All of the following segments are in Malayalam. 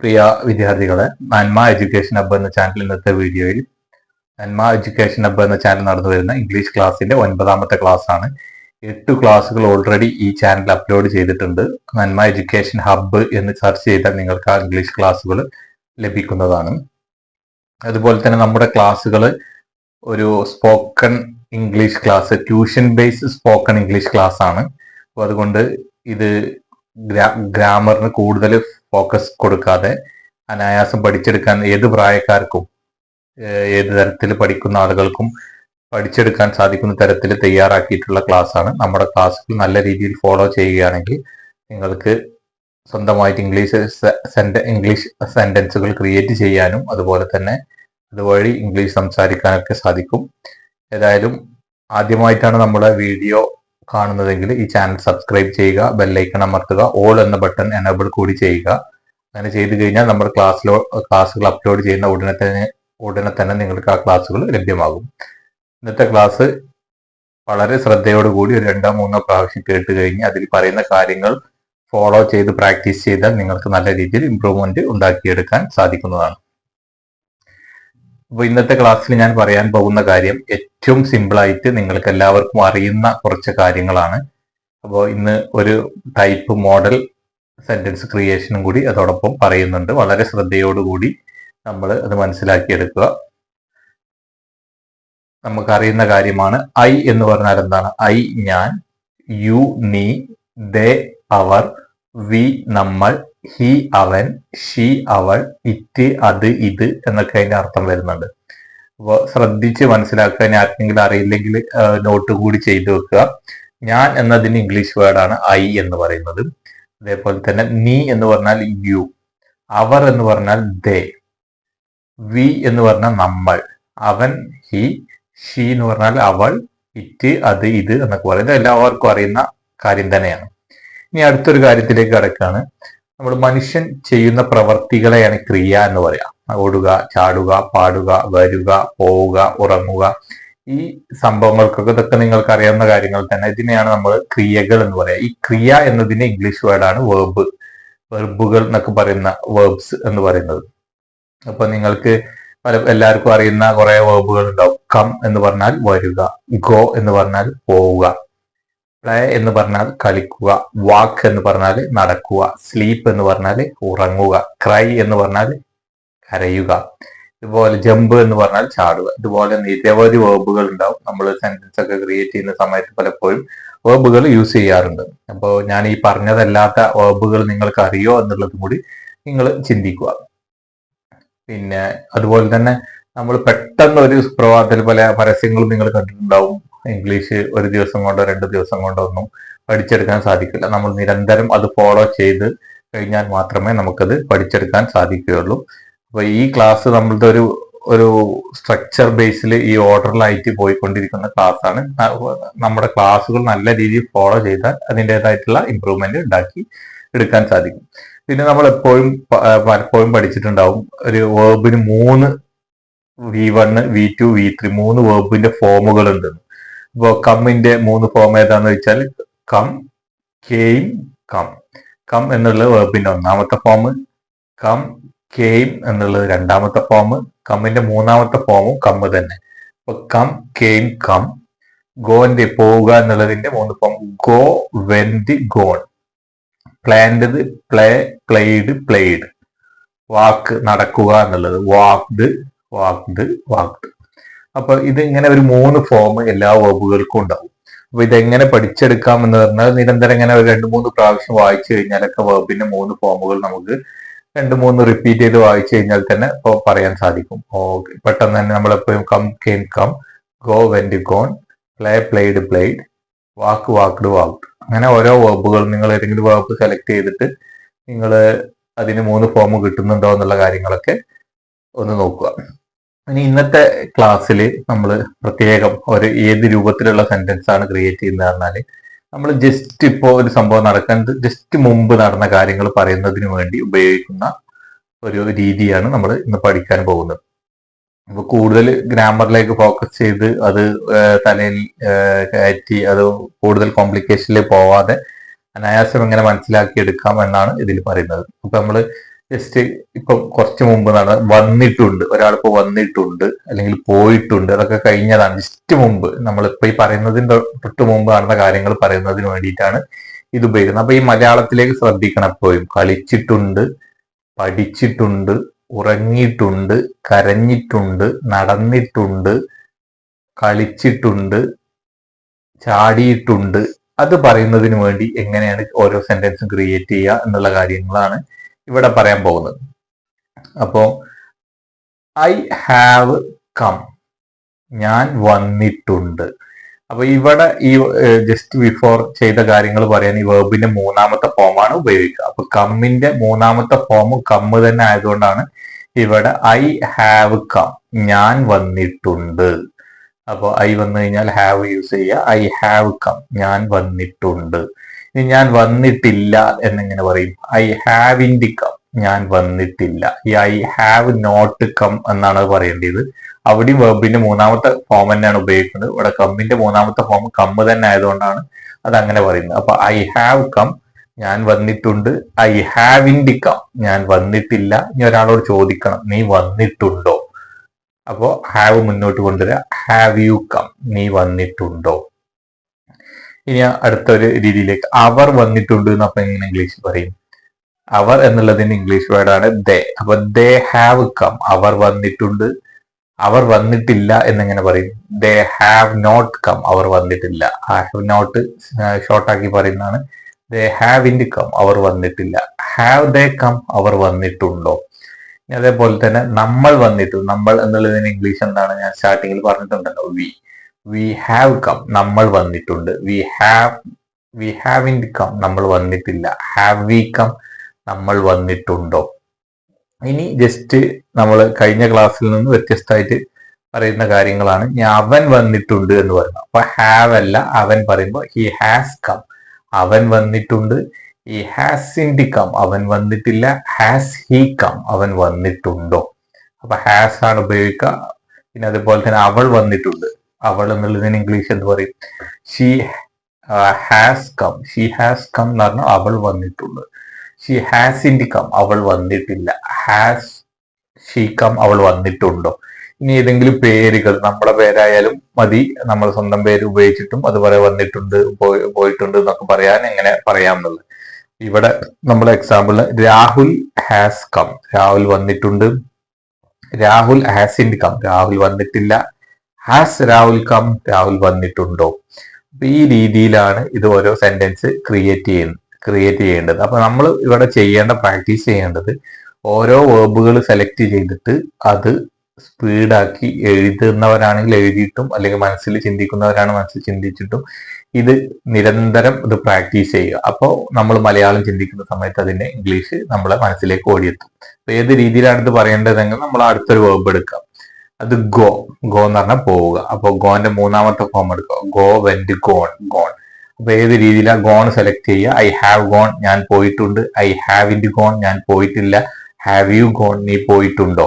പ്രിയ വിദ്യാർത്ഥികളെ നന്മ എഡ്യൂക്കേഷൻ ഹബ്ബ് എന്ന ചാനൽ ഇന്നത്തെ വീഡിയോയിൽ നന്മ എഡ്യൂക്കേഷൻ ഹബ്ബ് എന്ന ചാനൽ നടന്നു വരുന്ന ഇംഗ്ലീഷ് ക്ലാസ്സിന്റെ ഒൻപതാമത്തെ ക്ലാസ് ആണ്. എട്ട് ക്ലാസ്സുകൾ ഓൾറെഡി ഈ ചാനൽ അപ്ലോഡ് ചെയ്തിട്ടുണ്ട്. നന്മ എഡ്യൂക്കേഷൻ ഹബ്ബ് എന്ന് സെർച്ച് ചെയ്താൽ നിങ്ങൾക്ക് ആ ഇംഗ്ലീഷ് ക്ലാസ്സുകൾ ലഭിക്കുന്നതാണ്. അതുപോലെ തന്നെ നമ്മുടെ ക്ലാസ്സുകൾ ഒരു spoken English class tuition based spoken English class ആണ്. അതുകൊണ്ട് ഇത് ഗ്രാമറിന് കൂടുതൽ ഫോക്കസ് കൊടുക്കാതെ അനായാസം പഠിച്ചെടുക്കാൻ ഏത് പ്രായക്കാർക്കും ഏത് തരത്തിൽ പഠിക്കുന്ന ആളുകൾക്കും പഠിച്ചെടുക്കാൻ സാധിക്കുന്ന തരത്തിൽ തയ്യാറാക്കിയിട്ടുള്ള ക്ലാസ് ആണ്. നമ്മുടെ ക്ലാസ്സുകൾ നല്ല രീതിയിൽ ഫോളോ ചെയ്യുകയാണെങ്കിൽ നിങ്ങൾക്ക് സ്വന്തമായിട്ട് ഇംഗ്ലീഷ് സെന്റ ഇംഗ്ലീഷ് സെന്റൻസുകൾ ക്രിയേറ്റ് ചെയ്യാനും അതുപോലെ തന്നെ അതുവഴി ഇംഗ്ലീഷ് സംസാരിക്കാനൊക്കെ സാധിക്കും. ഏതായാലും ആദ്യമായിട്ടാണ് നമ്മുടെ വീഡിയോ കാണുന്നതെങ്കിൽ ഈ ചാനൽ സബ്സ്ക്രൈബ് ചെയ്യുക ബെല്ലൈക്കൺ അമർത്തുക ഓൾ എന്ന ബട്ടൺ എനേബിൾ കൂടി ചെയ്യുക. അങ്ങനെ ചെയ്തു കഴിഞ്ഞാൽ നമ്മൾ ക്ലാസ്സിലോ ക്ലാസ്സുകൾ അപ്ലോഡ് ചെയ്യുന്ന ഉടനെ തന്നെ ഉടനെ തന്നെ നിങ്ങൾക്ക് ആ ക്ലാസ്സുകൾ ലഭ്യമാകും. ഇന്നത്തെ ക്ലാസ് വളരെ ശ്രദ്ധയോടുകൂടി ഒരു രണ്ടോ മൂന്നോ പ്രാവശ്യം കേട്ട് കഴിഞ്ഞ് അതിൽ പറയുന്ന കാര്യങ്ങൾ ഫോളോ ചെയ്ത് പ്രാക്ടീസ് ചെയ്താൽ നിങ്ങൾക്ക് നല്ല രീതിയിൽ ഇമ്പ്രൂവ്മെന്റ് ഉണ്ടാക്കിയെടുക്കാൻ സാധിക്കുന്നതാണ്. അപ്പോൾ ഇന്നത്തെ ക്ലാസ്സിൽ ഞാൻ പറയാൻ പോകുന്ന കാര്യം ഏറ്റവും സിമ്പിൾ ആയിട്ട് നിങ്ങൾക്ക് എല്ലാവർക്കും അറിയുന്ന കുറച്ച് കാര്യങ്ങളാണ്. അപ്പോൾ ഇന്ന് ഒരു ടൈപ്പ് മോഡൽ സെന്റൻസ് ക്രിയേഷനും കൂടി അതോടൊപ്പം പറയുന്നുണ്ട്. വളരെ ശ്രദ്ധയോടുകൂടി നമ്മൾ അത് മനസ്സിലാക്കിയെടുക്കുക. നമുക്കറിയുന്ന കാര്യമാണ് ഐ എന്ന് പറഞ്ഞാൽ എന്താണ്? ഐ ഞാൻ യു നീ ദേ അവർ വി നമ്മൾ ഹി അവൻ ഷി അവൾ ഇറ്റ് അത് ഇത് എന്നൊക്കെ അതിന്റെ അർത്ഥം വരുന്നുണ്ട്. അപ്പോൾ ശ്രദ്ധിച്ച് മനസ്സിലാക്കുക ഇനി ആർക്കെങ്കിലും അറിയില്ലെങ്കിൽ നോട്ട് കൂടി ചെയ്തു വെക്കുക. ഞാൻ എന്നതിന് ഇംഗ്ലീഷ് വേർഡാണ് ഐ എന്ന് പറയുന്നത്. അതേപോലെ തന്നെ നീ എന്ന് പറഞ്ഞാൽ യു അവർ എന്ന് പറഞ്ഞാൽ ദേ വി എന്ന് പറഞ്ഞാൽ നമ്മൾ അവൻ ഹി ഷീ എന്ന് പറഞ്ഞാൽ അവൾ ഇറ്റ് അത് ഇത് എന്നൊക്കെ പറയുന്നത് എല്ലാവർക്കും അറിയുന്ന കാര്യം തന്നെയാണ്. ഇനി അടുത്തൊരു കാര്യത്തിലേക്ക് കടക്കാണ് നമ്മൾ മനുഷ്യൻ ചെയ്യുന്ന പ്രവർത്തികളെയാണ് ക്രിയ എന്ന് പറയാം. ഓടുക ചാടുക പാടുക വരുക പോവുക ഉറങ്ങുക. ഈ സംഭവങ്ങൾക്കൊക്കെ ഇതൊക്കെ നിങ്ങൾക്ക് അറിയാവുന്ന കാര്യങ്ങൾ തന്നെ. ഇതിനെയാണ് നമ്മൾ ക്രിയകൾ എന്ന് പറയാം. ഈ ക്രിയ എന്നതിന് ഇംഗ്ലീഷ് വേർഡാണ് വേർബ് വെർബുകൾ എന്നൊക്കെ പറയുന്ന വേർബ്സ് എന്ന് പറയുന്നത്. അപ്പൊ നിങ്ങൾക്ക് പല എല്ലാവർക്കും അറിയുന്ന കുറെ വേർബുകൾ ഉണ്ടാവും. കം എന്ന് പറഞ്ഞാൽ വരിക ഗോ എന്ന് പറഞ്ഞാൽ പോവുക. പ്ലേ എന്ന് പറഞ്ഞാൽ കളിക്കുക വാക്ക് എന്ന് പറഞ്ഞാൽ നടക്കുക സ്ലീപ്പ് എന്ന് പറഞ്ഞാൽ ഉറങ്ങുക ക്രൈ എന്ന് പറഞ്ഞാൽ കരയുക ഇതുപോലെ ജമ്പ് എന്ന് പറഞ്ഞാൽ ചാടുക ഇതുപോലെ നിരവധി വേർബുകൾ ഉണ്ടാവും നമ്മൾ സെന്റൻസ് ഒക്കെ ക്രിയേറ്റ് ചെയ്യുന്ന സമയത്ത് പലപ്പോഴും വേർബുകൾ യൂസ് ചെയ്യാറുണ്ട്. അപ്പോൾ ഞാൻ ഈ പറഞ്ഞതല്ലാത്ത വേർബുകൾ നിങ്ങൾക്ക് അറിയോ എന്നുള്ളതും കൂടി നിങ്ങൾ ചിന്തിക്കുക. പിന്നെ അതുപോലെ തന്നെ നമ്മൾ പെട്ടെന്ന് ഒരു സുപ്രഭാതത്തിൽ പല പരസ്യങ്ങളും നിങ്ങൾ കണ്ടിട്ടുണ്ടാവും. ഇംഗ്ലീഷ് ഒരു ദിവസം കൊണ്ടോ രണ്ട് ദിവസം കൊണ്ടോ ഒന്നും പഠിച്ചെടുക്കാൻ സാധിക്കില്ല. നമ്മൾ നിരന്തരം അത് ഫോളോ ചെയ്ത് കഴിഞ്ഞാൽ മാത്രമേ നമുക്കത് പഠിച്ചെടുക്കാൻ സാധിക്കുകയുള്ളൂ. അപ്പൊ ഈ ക്ലാസ് നമ്മളുടെ ഒരു ഒരു സ്ട്രക്ചർ ബേസിൽ ഈ ഓർഡറിലായിട്ട് പോയിക്കൊണ്ടിരിക്കുന്ന ക്ലാസ് ആണ്. നമ്മുടെ ക്ലാസ്സുകൾ നല്ല രീതിയിൽ ഫോളോ ചെയ്താൽ അതിന്റെതായിട്ടുള്ള ഇമ്പ്രൂവ്മെന്റ് ഉണ്ടാക്കി എടുക്കാൻ സാധിക്കും. പിന്നെ നമ്മൾ എപ്പോഴും പലപ്പോഴും പഠിച്ചിട്ടുണ്ടാവും ഒരു വേർബിന് മൂന്ന് V one V two V three മൂന്ന് വേർബിന്റെ ഫോമുകൾ ഉണ്ട് ഇപ്പോൾ കമ്മിന്റെ മൂന്ന് ഫോം ഏതാന്ന് വെച്ചാൽ കം കെയിം കം. കം എന്നുള്ള വേർബിന്റെ ഒന്നാമത്തെ ഫോം കം കെയിം എന്നുള്ളത് രണ്ടാമത്തെ ഫോം കമ്മിന്റെ മൂന്നാമത്തെ ഫോമും കമ്മ് തന്നെ. അപ്പൊ കം കെയിം കം. ഗോന്റെ പോവുക എന്നുള്ളതിന്റെ മൂന്ന് form go went gone. Planned play played played. Walk നടക്കുക എന്നുള്ളത്. വാക്ഡ് വാക്ഡ് വാക്ഡ് അപ്പൊ ഇത് ഇങ്ങനെ ഒരു മൂന്ന് ഫോം എല്ലാ വകുപ്പുകൾക്കും ഉണ്ടാവും. അപ്പൊ ഇതെങ്ങനെ പഠിച്ചെടുക്കാം എന്ന് പറഞ്ഞാൽ നിരന്തരം ഇങ്ങനെ ഒരു രണ്ട് മൂന്ന് പ്രാവശ്യം വായിച്ചു കഴിഞ്ഞാലൊക്കെ വേബിന്റെ മൂന്ന് ഫോമുകൾ നമുക്ക് രണ്ട് മൂന്ന് റിപ്പീറ്റ് ചെയ്ത് വായിച്ചു കഴിഞ്ഞാൽ തന്നെ ഇപ്പോൾ പറയാൻ സാധിക്കും. ഓക്കെ പെട്ടെന്ന് തന്നെ നമ്മളെപ്പോഴും come came come go went gone play played played walk walked walk അങ്ങനെ ഓരോ വേർബുകൾ നിങ്ങൾ ഏതെങ്കിലും വേർബ് സെലക്ട് ചെയ്തിട്ട് നിങ്ങൾ അതിന് മൂന്ന് ഫോം കിട്ടുന്നുണ്ടോ എന്നുള്ള കാര്യങ്ങളൊക്കെ ഒന്ന് നോക്കുക. ഇനി ഇന്നത്തെ ക്ലാസ്സിൽ നമ്മൾ പ്രത്യേകം ഒരു ഏത് രൂപത്തിലുള്ള സെന്റൻസ് ആണ് ക്രിയേറ്റ് ചെയ്യുന്നത് പറഞ്ഞാൽ നമ്മൾ ജസ്റ്റ് ഇപ്പോൾ ഒരു സംഭവം നടക്കാൻ ജസ്റ്റ് മുമ്പ് നടന്ന കാര്യങ്ങൾ പറയുന്നതിന് വേണ്ടി ഉപയോഗിക്കുന്ന ഒരു രീതിയാണ് നമ്മൾ ഇന്ന് പഠിക്കാൻ പോകുന്നത്. അപ്പൊ കൂടുതൽ ഗ്രാമറിലേക്ക് ഫോക്കസ് ചെയ്ത് അത് തലയിൽ കയറ്റി അത് കൂടുതൽ കോംപ്ലിക്കേഷനിൽ പോവാതെ അനായാസം എങ്ങനെ മനസ്സിലാക്കി എടുക്കാം എന്നാണ് ഇതിൽ പറയുന്നത്. അപ്പൊ നമ്മൾ ജസ്റ്റ് ഇപ്പൊ കുറച്ച് മുമ്പ് നട വന്നിട്ടുണ്ട്. ഒരാളിപ്പോ വന്നിട്ടുണ്ട്. അല്ലെങ്കിൽ പോയിട്ടുണ്ട്. അതൊക്കെ കഴിഞ്ഞതാണ്. ജസ്റ്റ് മുമ്പ്. നമ്മളിപ്പോ ഈ പറയുന്നതിന്റെ തൊട്ട് മുമ്പ് നടന്ന കാര്യങ്ങൾ പറയുന്നതിന് വേണ്ടിയിട്ടാണ് ഇത് ഉപയോഗിക്കുന്നത്. അപ്പൊ ഈ മലയാളത്തിലേക്ക് ശ്രദ്ധിക്കണം എപ്പോഴും. കളിച്ചിട്ടുണ്ട് പഠിച്ചിട്ടുണ്ട് ഉറങ്ങിയിട്ടുണ്ട് കരഞ്ഞിട്ടുണ്ട് നടന്നിട്ടുണ്ട് കളിച്ചിട്ടുണ്ട് ചാടിയിട്ടുണ്ട്. അത് പറയുന്നതിന് വേണ്ടി എങ്ങനെയാണ് ഓരോ സെന്റൻസും ക്രിയേറ്റ് ചെയ്യുക എന്നുള്ള കാര്യങ്ങളാണ് ഇവിടെ പറയാൻ പോകുന്നത്. അപ്പോ ഐ ഹാവ് കം ഞാൻ വന്നിട്ടുണ്ട്. അപ്പൊ ഇവിടെ ഈ ജസ്റ്റ് ബിഫോർ ചെയ്ത കാര്യങ്ങൾ പറയാൻ ഈ വേർബിന്റെ മൂന്നാമത്തെ ഫോമാണ് ഉപയോഗിക്കുക. അപ്പൊ കമ്മിന്റെ മൂന്നാമത്തെ ഫോം കമ്മ് തന്നെ ആയതുകൊണ്ടാണ് ഇവിടെ ഐ ഹാവ് കം ഞാൻ വന്നിട്ടുണ്ട്. അപ്പോൾ ഐ വന്നു കഴിഞ്ഞാൽ ഹാവ് യൂസ് ചെയ്യുക. ഐ ഹാവ് കം ഞാൻ വന്നിട്ടുണ്ട്. ഞാൻ വന്നിട്ടില്ല എന്നിങ്ങനെ പറയും. I haven't come ഞാൻ വന്നിട്ടില്ല. ഈ ഐ ഹാവ് നോട്ട് കം എന്നാണ് പറയേണ്ടത്. അവിടെയും വെബിന്റെ മൂന്നാമത്തെ ഫോം തന്നെയാണ് ഉപയോഗിക്കുന്നത്. ഇവിടെ കമ്മിന്റെ മൂന്നാമത്തെ ഫോം കമ്മ് തന്നെ ആയതുകൊണ്ടാണ് അത് അങ്ങനെ പറയുന്നത്. അപ്പൊ ഐ ഹാവ് കം ഞാൻ വന്നിട്ടുണ്ട്. I haven't come ഞാൻ വന്നിട്ടില്ല. ഇനി ഒരാളോട് ചോദിക്കണം. നീ വന്നിട്ടുണ്ടോ? അപ്പോ ഹാവ് മുന്നോട്ട് കൊണ്ടുവരിക. ഹാവ് യു കം നീ വന്നിട്ടുണ്ടോ? ഇനി അടുത്തൊരു രീതിയിലേക്ക് അവർ വന്നിട്ടുണ്ട് എന്ന് അപ്പൊ എങ്ങനെ ഇംഗ്ലീഷ് പറയും? അവർ എന്നുള്ളതിന് ഇംഗ്ലീഷ് വേർഡാണ് ദേ അപ്പൊ ദേ ഹാവ് കം അവർ വന്നിട്ടുണ്ട്. അവർ വന്നിട്ടില്ല എന്നിങ്ങനെ പറയും? ദേ ഹാവ് നോട്ട് കം അവർ വന്നിട്ടില്ല. ഹാവ് നോട്ട് ഷോർട്ട് ആക്കി പറയുന്നതാണ്. ദേ ഹാവ് ഇൻ കം അവർ വന്നിട്ടില്ല. ഹാവ് ദേ കം അവർ വന്നിട്ടുണ്ടോ? അതേപോലെ തന്നെ നമ്മൾ വന്നിട്ടുണ്ട് നമ്മൾ എന്നുള്ളതിന് ഇംഗ്ലീഷ് എന്താണ്? ഞാൻ സ്റ്റാർട്ടിങ്ങിൽ പറഞ്ഞിട്ടുണ്ടല്ലോ വി വി ഹാവ് കം നമ്മൾ വന്നിട്ടുണ്ട്. We have we haven't come നമ്മൾ വന്നിട്ടില്ല. ഹാവ് വി കം നമ്മൾ വന്നിട്ടുണ്ടോ? ഇനി ജസ്റ്റ് നമ്മൾ കഴിഞ്ഞ ക്ലാസ്സിൽ നിന്ന് വ്യത്യസ്തമായിട്ട് പറയുന്ന കാര്യങ്ങളാണ്. അവൻ വന്നിട്ടുണ്ട് എന്ന് പറയുന്നത്. അപ്പൊ ഹാവ് അല്ല അവൻ പറയുമ്പോൾ ഹി ഹാസ് കം അവൻ വന്നിട്ടുണ്ട്. ഈ ഹാസ് ഇൻ ദി കം അവൻ വന്നിട്ടില്ല. ഹാസ് ഹി കം അവൻ വന്നിട്ടുണ്ടോ? അപ്പൊ ഹാസ് ആണ് ഉപയോഗിക്കുക. പിന്നെ അതുപോലെ തന്നെ അവൾ വന്നിട്ടുണ്ട്. അവൾ എന്നുള്ളതിന് ഇംഗ്ലീഷ് എന്ന് പറയും? She has come she has come എന്ന് പറഞ്ഞാൽ അവൾ വന്നിട്ടുണ്ട്. ഷീ ഹാസ് ഇൻഡി കം അവൾ വന്നിട്ടില്ല. ഹാസ് ഷീ കം അവൾ വന്നിട്ടുണ്ടോ? ഇനി ഏതെങ്കിലും പേരുകൾ നമ്മളെ പേരായാലും മതി. നമ്മൾ സ്വന്തം പേര് ഉപയോഗിച്ചിട്ടും അതുപോലെ വന്നിട്ടുണ്ട് പോയി- പോയിട്ടുണ്ട് എന്നൊക്കെ പറയാൻ എങ്ങനെ പറയാമെന്നുള്ളത്. ഇവിടെ നമ്മുടെ example Rahul has come Rahul വന്നിട്ടുണ്ട്. Rahul hasn't come Rahul വന്നിട്ടില്ല. ഹാസ് രാഹുൽ കം രാഹുൽ വന്നിട്ടുണ്ടോ? ഈ രീതിയിലാണ് ഇത് ഓരോ സെന്റൻസ് ക്രിയേറ്റ് ചെയ്യുന്നത് ക്രിയേറ്റ് ചെയ്യേണ്ടത്. അപ്പൊ നമ്മൾ ഇവിടെ ചെയ്യേണ്ട പ്രാക്ടീസ് ചെയ്യേണ്ടത് ഓരോ വേർബുകൾ സെലക്ട് ചെയ്തിട്ട് അത് സ്പീഡാക്കി എഴുതുന്നവരാണെങ്കിൽ എഴുതിയിട്ടും അല്ലെങ്കിൽ മനസ്സിൽ ചിന്തിക്കുന്നവരാണ് മനസ്സിൽ ചിന്തിച്ചിട്ടും ഇത് നിരന്തരം ഇത് പ്രാക്ടീസ് ചെയ്യുക. അപ്പോൾ നമ്മൾ മലയാളം ചിന്തിക്കുന്ന സമയത്ത് അതിന്റെ ഇംഗ്ലീഷ് നമ്മളെ മനസ്സിലേക്ക് ഓടിയെത്തും. അപ്പൊ ഏത് രീതിയിലാണ് ഇത് പറയേണ്ടതെങ്കിൽ നമ്മൾ അടുത്തൊരു വേർബ് എടുക്കാം. അത് ഗോ ഗോ എന്ന് പറഞ്ഞാൽ പോവുക. അപ്പോൾ ഗോന്റെ മൂന്നാമത്തെ ഫോം എടുക്കുക. ഗോ വെന്റ് ഗോൺ ഗോൺ അപ്പൊ ഏത് രീതിയിലാണ് ഗോൺ സെലക്ട് ചെയ്യുക? ഐ ഹാവ് ഗോൺ ഞാൻ പോയിട്ടുണ്ട്. ഐ ഹാവ് ഇൻഡ് ഗോൺ ഞാൻ പോയിട്ടില്ല. ഹാവ് യു ഗോൺ നീ പോയിട്ടുണ്ടോ?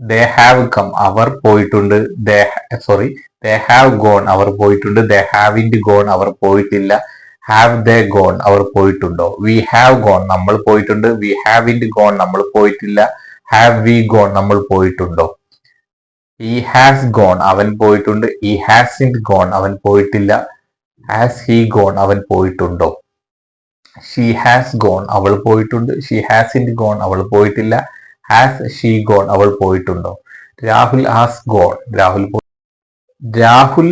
ദേ ഹാവ് കം അവർ പോയിട്ടുണ്ട്. They sorry they have gone അവർ പോയിട്ടുണ്ട്. ദേ ഹാവ് ഇൻഡ് ഗോൺ അവർ പോയിട്ടില്ല. ഹാവ് ദേ ഗോൺ അവർ പോയിട്ടുണ്ടോ? വി ഹാവ് ഗോൺ നമ്മൾ പോയിട്ടുണ്ട്. വി ഹാവ് ഇൻഡ് ഗോൺ നമ്മൾ പോയിട്ടില്ല. ഹാവ് വി ഗോൺ നമ്മൾ പോയിട്ടുണ്ടോ? ഈ ഹാസ് ഗോൺ അവൻ പോയിട്ടുണ്ട്. ഈ ഹാസ് ഇൻ ഗോൺ അവൻ പോയിട്ടില്ല. ഹാസ് ഹി ഗോൺ അവൻ പോയിട്ടുണ്ടോ? ഷീ ഹാസ് ഗോൺ അവൾ പോയിട്ടുണ്ട്. ഷീ ഹാസ് ഇൻ ഗോൺ അവൾ പോയിട്ടില്ല. ഹാസ് ഷീ ഗോൺ അവൾ പോയിട്ടുണ്ടോ? Rahul has gone Rahul Rahul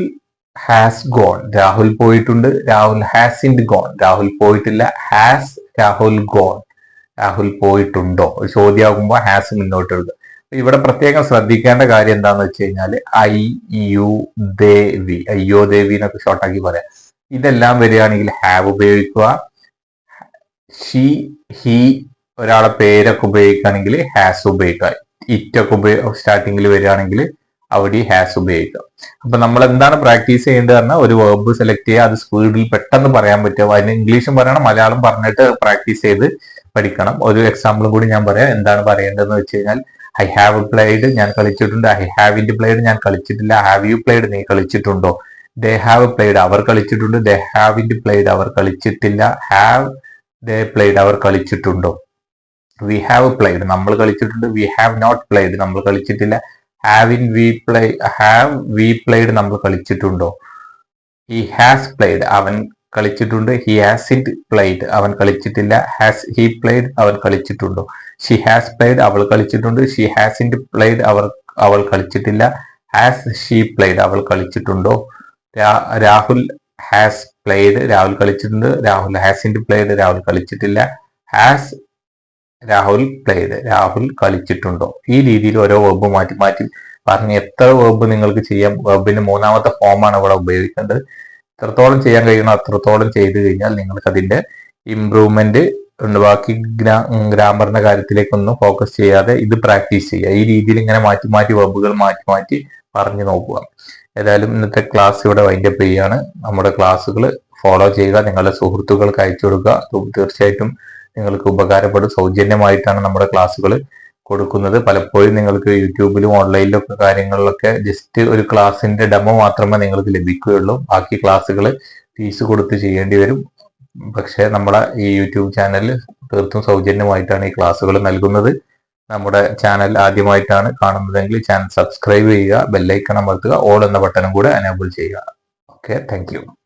has gone Rahul പോയിട്ടുണ്ട്. Rahul hasn't gone Rahul പോയിട്ടില്ല. ഹാസ് രാഹുൽ ഗോൺ രാഹുൽ പോയിട്ടുണ്ടോ? ചോദ്യമാകുമ്പോൾ ഹാസ് മുന്നോട്ട് അപ്പൊ ഇവിടെ പ്രത്യേകം ശ്രദ്ധിക്കേണ്ട കാര്യം എന്താന്ന് വെച്ച് കഴിഞ്ഞാൽ ഐ യു ദേവി അയ്യോ ദേവി എന്നൊക്കെ ഷോർട്ടാക്കി പറയാം. ഇതെല്ലാം വരികയാണെങ്കിൽ ഹാവ് ഉപയോഗിക്കുക. ഷീ ഹി ഒരാളെ പേരൊക്കെ ഉപയോഗിക്കുകയാണെങ്കിൽ ഹാസ് ഉപയോഗിക്കുക. ഇറ്റൊക്കെ ഉപയോഗ സ്റ്റാർട്ടിങ്ങിൽ വരികയാണെങ്കിൽ അവിടെ ഹാസ് ഉപയോഗിക്കുക. അപ്പൊ നമ്മൾ എന്താണ് പ്രാക്ടീസ് ചെയ്യേണ്ടത് പറഞ്ഞാൽ ഒരു വേർബ് സെലക്ട് ചെയ്യുക. അത് സ്പീഡിൽ പെട്ടെന്ന് പറയാൻ പറ്റുക. അതിന് ഇംഗ്ലീഷും പറയണം മലയാളം പറഞ്ഞിട്ട് പ്രാക്ടീസ് ചെയ്ത് പഠിക്കണം. ഒരു എക്സാമ്പിളും കൂടി ഞാൻ പറയാം. എന്താണ് പറയേണ്ടതെന്ന് വെച്ച് കഴിഞ്ഞാൽ ഐ ഹാവ് പ്ലേഡ് ഞാൻ കളിച്ചിട്ടുണ്ട്. ഐ ഹാവ് ഇൻഡ് പ്ലേഡ് ഞാൻ കളിച്ചിട്ടില്ല. ഹാവ് യു പ്ലേഡ് നീ കളിച്ചിട്ടുണ്ടോ? ദേ ഹാവ് പ്ലേഡ് അവർ കളിച്ചിട്ടുണ്ട്. ദേ ഹാവ് ഇൻഡ് പ്ലേഡ് അവർ കളിച്ചിട്ടില്ല. ഹാവ് ദേ പ്ലേഡ് അവർ കളിച്ചിട്ടുണ്ടോ? വി ഹാവ് പ്ലേഡ് നമ്മൾ കളിച്ചിട്ടുണ്ട്. വി ഹാവ് നോട്ട് പ്ലേഡ് നമ്മൾ കളിച്ചിട്ടില്ല. Haven't we play have we played നമ്മൾ കളിച്ചിട്ടുണ്ടോ? ഹി ഹാസ് പ്ലേഡ് അവൻ കളിച്ചിട്ടുണ്ട്. ഹി ഹാസ് ഇറ്റ് പ്ലേഡ് അവൻ കളിച്ചിട്ടില്ല. ഹാസ് ഹി പ്ലേഡ് അവൻ കളിച്ചിട്ടുണ്ടോ? ഷി ഹാസ് പ്ലേഡ് അവൾ കളിച്ചിട്ടുണ്ട്. ഷി ഹാസ് ഇന്റ് പ്ലേഡ് അവർ അവൾ കളിച്ചിട്ടില്ല. ഹാസ് ഷീ പ്ലേഡ് അവൾ കളിച്ചിട്ടുണ്ടോ? രാഹുൽ ഹാസ് പ്ലേഡ് രാഹുൽ കളിച്ചിട്ടുണ്ട്. Rahul has int played Rahul കളിച്ചിട്ടില്ല. ഹാസ് രാഹുൽ പ്ലേഡ് രാഹുൽ കളിച്ചിട്ടുണ്ടോ? ഈ രീതിയിൽ ഓരോ വെബ് മാറ്റി മാറ്റി പറഞ്ഞ് എത്ര വെബ് നിങ്ങൾക്ക് ചെയ്യാം. വെബിന് മൂന്നാമത്തെ ഫോമാണ് ഇവിടെ ഉപയോഗിക്കേണ്ടത്. എത്രത്തോളം ചെയ്യാൻ കഴിയണോ അത്രത്തോളം ചെയ്തു കഴിഞ്ഞാൽ നിങ്ങൾക്ക് അതിന്റെ ഇമ്പ്രൂവ്മെന്റ് ഉണ്ട്. ബാക്കി ഗ്രാമറിന്റെ കാര്യത്തിലേക്കൊന്നും ഫോക്കസ് ചെയ്യാതെ ഇത് പ്രാക്ടീസ് ചെയ്യുക. ഈ രീതിയിൽ ഇങ്ങനെ മാറ്റി മാറ്റി വെബുകൾ മാറ്റി മാറ്റി പറഞ്ഞു നോക്കുക. ഏതായാലും ഇന്നത്തെ ക്ലാസ് ഇവിടെ വൈൻഡപ്പ് ചെയ്യുകയാണ്. നമ്മുടെ ക്ലാസ്സുകൾ ഫോളോ ചെയ്യുക. നിങ്ങളുടെ സുഹൃത്തുക്കൾക്ക് അയച്ചു കൊടുക്കുക. തീർച്ചയായിട്ടും നിങ്ങൾക്ക് ഉപകാരപ്പെടും. സൗജന്യമായിട്ടാണ് നമ്മുടെ ക്ലാസ്സുകൾ കൊടുക്കുന്നത്. പലപ്പോഴും നിങ്ങൾക്ക് യൂട്യൂബിലും ഓൺലൈനിലൊക്കെ കാര്യങ്ങളിലൊക്കെ ജസ്റ്റ് ഒരു ക്ലാസ്സിന്റെ ഡെമോ മാത്രമേ നിങ്ങൾക്ക് ലഭിക്കുകയുള്ളൂ. ബാക്കി ക്ലാസ്സുകൾ ഫീസ് കൊടുത്ത് ചെയ്യേണ്ടി വരും. പക്ഷേ നമ്മുടെ ഈ യൂട്യൂബ് ചാനലിൽ തീർത്തും സൗജന്യമായിട്ടാണ് ഈ ക്ലാസ്സുകൾ നൽകുന്നത്. നമ്മുടെ ചാനൽ ആദ്യമായിട്ടാണ് കാണുന്നതെങ്കിൽ ചാനൽ സബ്സ്ക്രൈബ് ചെയ്യുക ബെല്ലൈക്കൺ അമർത്തുക ഓൾ എന്ന ബട്ടനും കൂടെ അനേബിൾ ചെയ്യുക. Okay thank